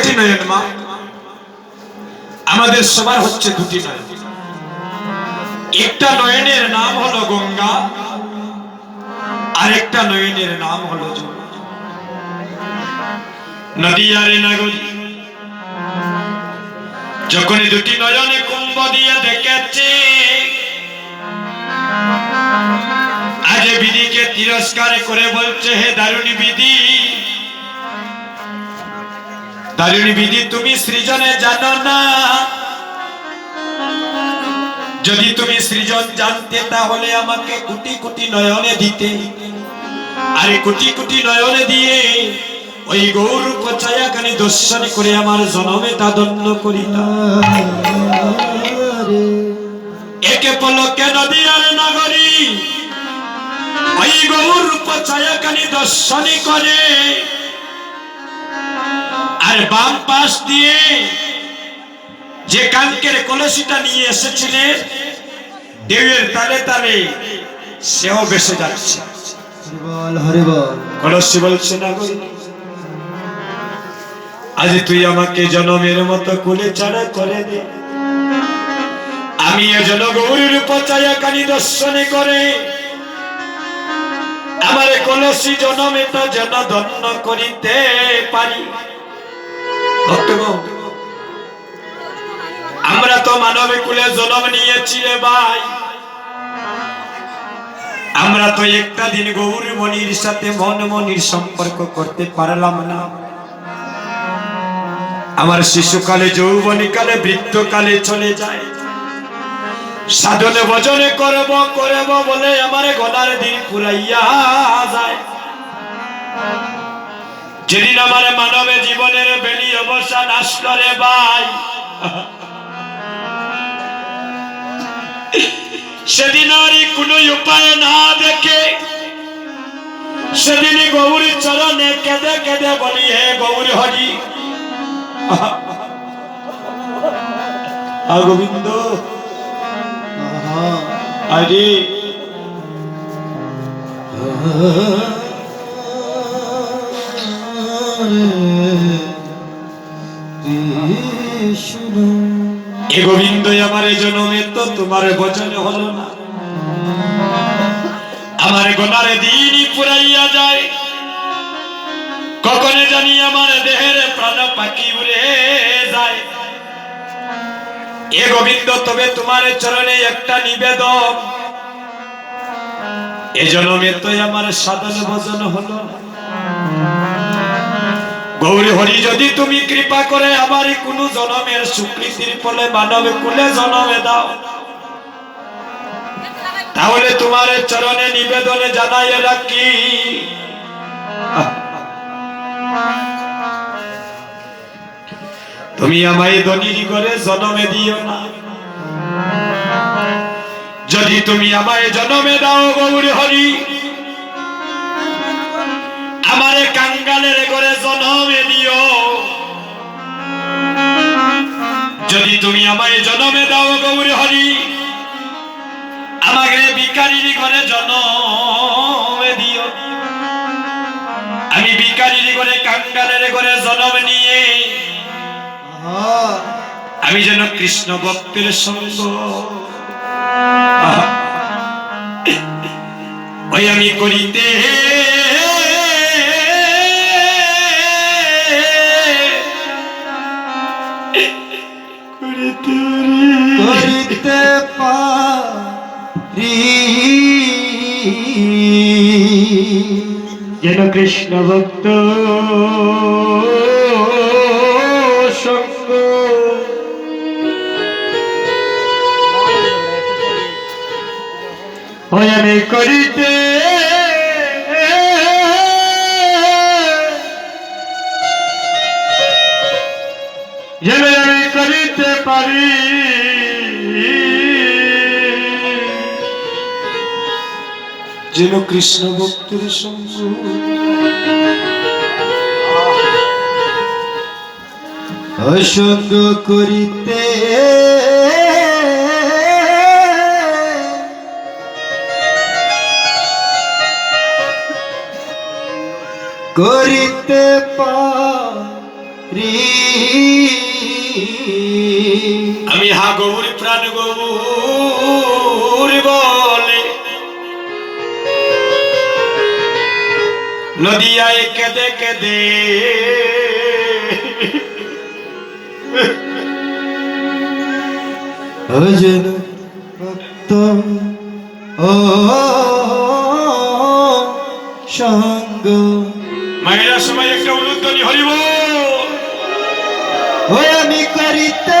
কয়টি নয়ন মা। আমাদের সবার হচ্ছে দুটি নয়ন। একটা নয়নের নাম হলো গঙ্গা, আরেকটা নয়নের নাম হলো নদী আরে যখন দুটি নয়নে কুম্ভ দিয়ে দেখেছে আজ বিধিকে তিরস্কার করে বলছে, হে দারুণী বিধি দারুণী বিধি, তুমি সৃজনে জানো না। যদি তুমি সৃজন জানতে, তাহলে আমাকে কোটি কোটি নয়নে দিতে। আরে কোটি কোটি নয়নে দিয়ে ওই গৌর ছায়াখানি দর্শন করে আমার জনমে তাদন্য করিতাম একে পলকে নদী আর নগরী, ওই গৌর ছায়াখানি দর্শনী করে। আর বাম পাশ দিয়ে যে কাঙ্কের কলসিটা নিয়ে এসেছিলেন দেবের তালে তালে সেও বেসে যাচ্ছে। কলসি বলছে না আজ তুই আমাকে জনমের মতো কুলে ছাড়া করে দে। আমি এ জন গৌরীর পচায়া কানি দর্শনে করে। আমার কলসি জনমেটা যেন ধন্য করিতে পারি। মানব কুলে ভাই। আমরা তো একটা দিন গৌর মনির সাথে মন মনির সম্পর্ক করতে পারলাম না। আমার শিশুকালে, যৌবনিকালে, বৃদ্ধকালে চলে যায়। সাধনে করব করব বলে আমার গলার দিন পুরাইয়া যায়। যেদিন আমার মানবে জীবনের বেলি অবসান আসলো রে ভাই। সেদিন আর কোনো উপায় না দেখে সেদিন গৌরী চরণে কেঁদে কেঁদে বলি, হে গৌরী হরি। গোবিন্দ। আরে কৃষ্ণ এ গোবিন্দ আমার জনমে তো তোমার বচন হলো না। আমার গোনারে দিনই পুরাইয়া যায়। কখনে জানি আমার দেহের প্রাণ পাখি উড়ে যায়। এ গোবিন্দ, তবে তোমার চরণে একটা নিবেদন। এ জনমে তো আমার সাধন ভজন হলো না। গৌরী হরি, যদি তুমি কৃপা করে আমার কোন জনমের স্বীকৃতির ফলে মানব কুলে জনমে দাও। তাহলে তোমার চরণে নিবেদনে জানাই রাখি। তুমি আমায় ধনির করে জনমে দিও না। যদি তুমি আমায় জনমে দাও গৌরী হরি আমারে কাঙ্গালের করে জনমে দিও যদি তুমি আমায় জনমে দাও গৌরী হরি, আমাকে বিকারির ঘরে জনমে দিও। আমি বিকারির ঘরে, কাঙ্গালের ঘরে জনম নিয়ে, আমি যেন কৃষ্ণ ভক্তের সঙ্গ। ওই আমি করিতে করিতে যেন কৃষ্ণ ভক্ত আমি করিতে যেন আমি করিতে পারি। যেন কৃষ্ণ ভক্তের সঙ্গ। অসঙ্গ করিতে করিতে পারি। আমি হা গৌরী প্রাণ গৌর। নদিয়ায় কেদে কেদে। ভজন ভক্ত ও সঙ্গ। মায়েরা সবাই একটা উলুধ্বনি হরিব ও আমি করিতে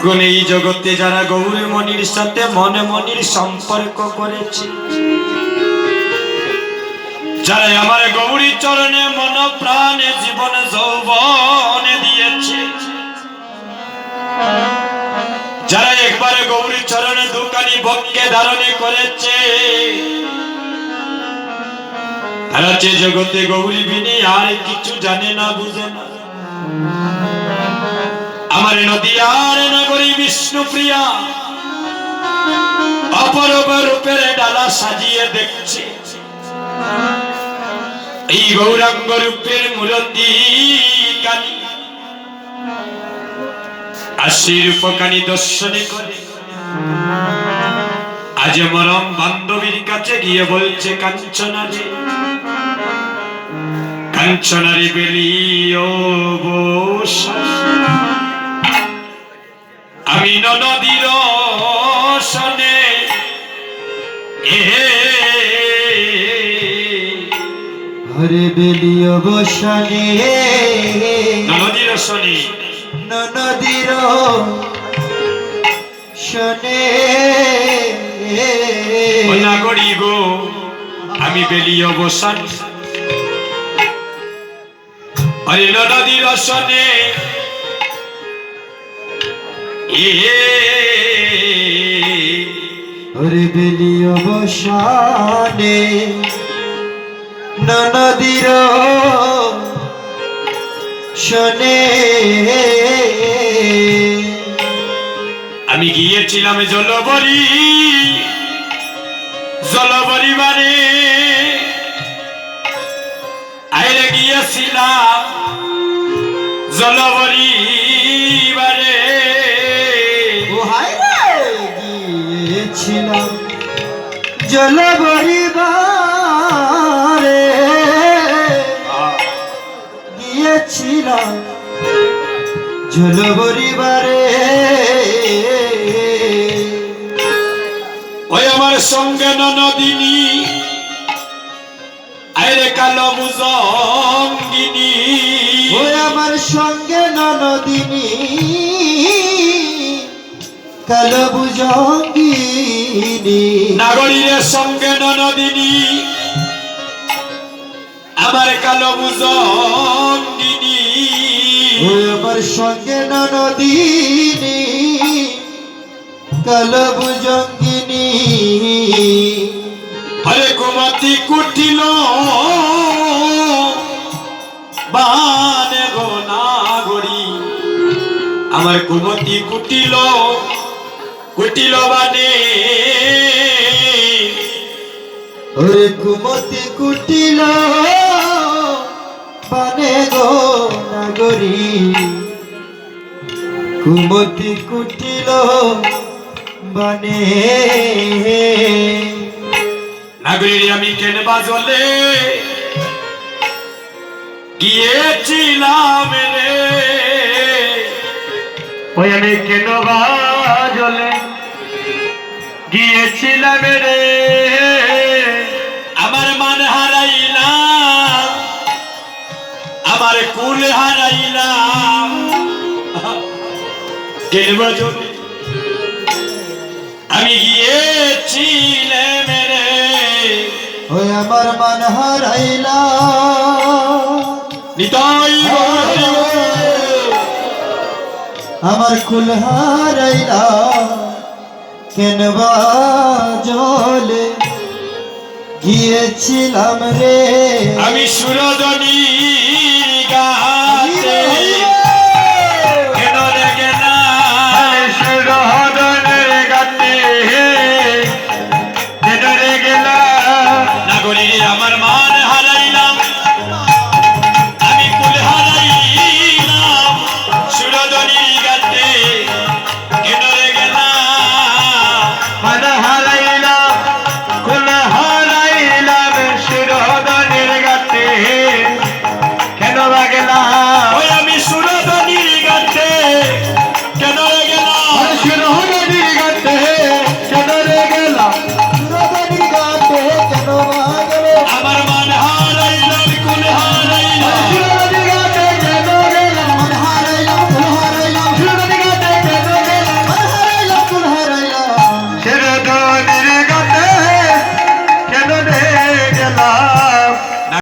ভক্তগণ এই জগতে যারা গৌরী মনির সাথে মনে মনির সম্পর্ক করেছে। যারা আমার গৌরী চরণে মন প্রাণে জীবন যৌবনে দিয়েছে। যারা একবার গৌরী চরণে দোকানি ভক্তকে ধারণে করেছে। তারা যে জগতে গৌরী বিনে আর কিছু জানে না, বুঝে না। আমার নদিয়ার নগরী বিষ্ণু প্রিয়া। অপরূপ রূপের ডালা সাজিয়ে দেখছে। এই গৌরাঙ্গ রূপের মূলতি কালী। আশি রূপকানী দর্শনে করে। আজ মরম বান্ধবীর কাছে গিয়ে বলছে, কাঞ্চনা রে কাঞ্চনারে বেরিয়ে বসা। আমি নদীর সনে হরে বেলিয় বসানে নদীর সনে নদীর শনে। না করিব আমি বেলি অবসান। হরে নদীর সনে এ হরে বেলিয় নদীর শনে। আমি গিয়েছিলাম জলবরি জলবরি বারে। আইরে গিয়েছিলাম জলবরি জল ভরিবারে গিয়েছিলাম জল ভরিবারে ওই আমার সঙ্গে নদিনী আইরে কালো মুজঙ্গিনী। ওই আমার সঙ্গে ননদিনী কালো বুজঙ্গিনী নাগরীর সঙ্গে নদিনী। আমার কালো ওই আমার সঙ্গে ননদিনী কালো বুজঙ্গিনী হরে কুমতি কুটিল বানে গো নাগরী। আমার কুমতি কুটিল কুটিল বানে ওরে কুমতি কুটিল পানে গো নাগরী। কুমতি কুটিল বনে নাগরিক আমি কেন বাজলে? গিয়েছিলাম রে। ওই আমি কেন বাজলে গিয়েছিলাম রে। আমার মান হারাইলাম, আমার কুল হারাইলাম। আমি গিয়েছিলাম রে। ওই আমার মান হারাইলা নিতাই আমার কুল হারাইলা কেন জলে গিয়েছিলাম রে? আমি সুরদনী